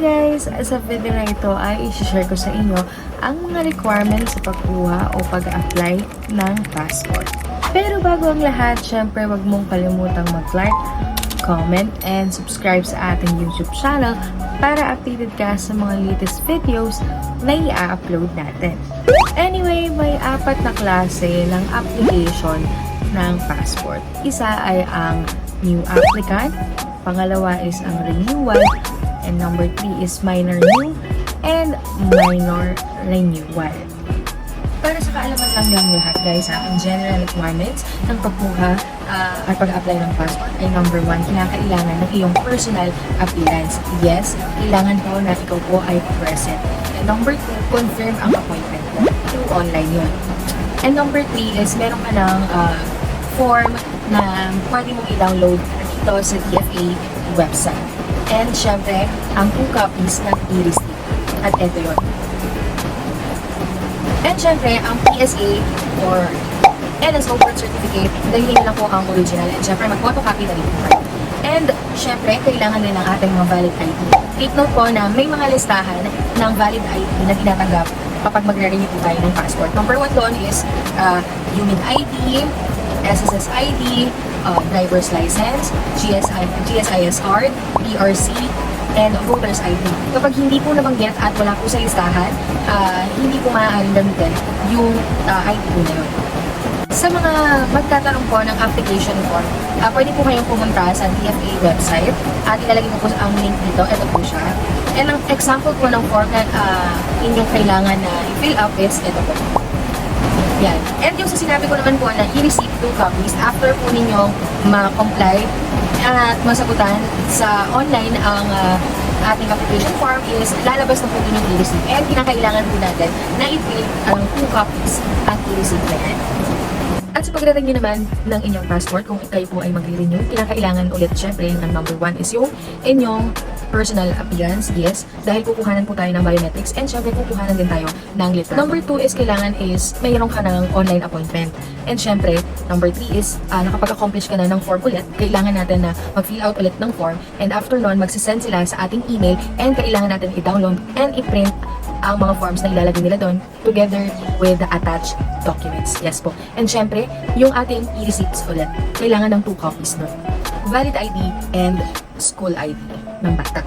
guys! Sa video na ito ay isi-share ko sa inyo ang mga requirements sa pagkuha o pag-apply ng passport. Pero bago ang lahat, syempre wag mong kalimutang mag-like, comment, and subscribe sa ating YouTube channel para updated ka sa mga latest videos na i-upload natin. Anyway, may apat na klase ng application ng passport. Isa ay ang new applicant, pangalawa is ang renewal, and number three is minor new and minor renewal. Para sa kaalaman lang ng lahat guys, ha, ang general requirements ng pagkuha ah, at pag-apply ng passport ay number one, kinakailangan ng iyong personal appearance. Yes, kailangan po na ikaw po ay present. And number two, confirm ang appointment through online yun. And number three is meron ka ng ah, form na pwede mong i-download dito sa DFA website. And syempre, ang two copies ng e-receipt. At ito yun. And syempre, ang PSA or NSO birth certificate, nyo lang po ang original. And syempre, mag-photocopy na rin po. And syempre, kailangan din ng ating mga valid ID. Take note po na may mga listahan ng valid ID na tinatanggap kapag magre-renew po tayo ng passport. Number one doon is uh, UMID ID, SSS ID, uh, driver's license, GSI, GSIS card, PRC, and voter's ID. Kapag hindi po nabanggit at wala po sa listahan, ah, hindi po maaaring gamitin yung ah, ID po na yun. Sa mga magtatanong po ng application form, ah, pwede po kayong pumunta sa DFA website at ilalagay ko po ang link dito. Ito po siya. And ang example po ng form na ah, inyong kailangan na i-fill up is ito po. Yan. And yung sa sinabi ko naman po na i-receive two copies after po ninyong ma-comply at masagutan sa online ang ah, ating application form is lalabas na po din yung i-receive. And kinakailangan po natin na i-fill ang two copies ang i-receive na. At sa pagdating naman ng inyong passport, kung kayo po ay mag-renew, kinakailangan ulit syempre ng number one is yung inyong personal appearance, yes, dahil kukuhanan po tayo ng biometrics and syempre kukuhanan din tayo ng litrato. Number two is kailangan is mayroon ka ng online appointment. And syempre, number three is ah, nakapag-accomplish ka na ng form ulit, kailangan natin na mag-fill out ulit ng form and after nun, magsisend sila sa ating email and kailangan natin i-download and i-print ang mga forms na ilalagay nila doon together with the attached documents. Yes po. And syempre, yung ating e-receipts ulit. Kailangan ng two copies nun. Valid ID and school ID ng bata.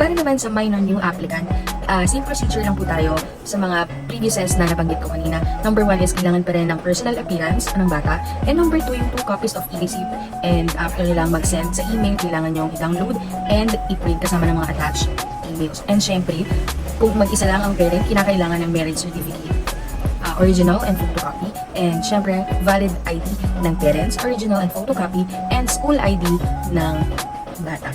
Para naman sa minor new applicant, ah, same procedure lang po tayo sa mga previously na nabanggit ko kanina. Number one is kailangan pa rin ng personal appearance ng bata. And number two, yung two copies of e-receipt. And after nilang mag-send sa email, kailangan yung i-download and i-print kasama ng mga attached emails. And syempre, kung mag-isa lang ang parent, kinakailangan ng marriage certificate. Ah, original and photocopy. And syempre, valid ID ng parents, original and photocopy, and school ID ng bata.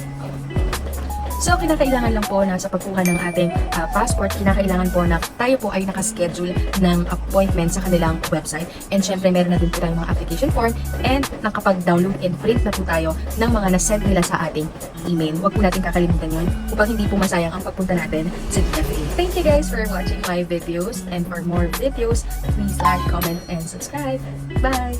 So, kinakailangan lang po na sa pagkuha ng ating ah, passport, kinakailangan po na tayo po ay nakaschedule ng appointment sa kanilang website. And syempre, meron na din po tayong mga application form and nakapag-download and print na po tayo ng mga nasend nila sa ating email. Huwag po natin kakalimutan yun upang hindi po masayang ang pagpunta natin sa DFA. Thank you guys for watching my videos and for more videos, please like, comment, and subscribe. Bye!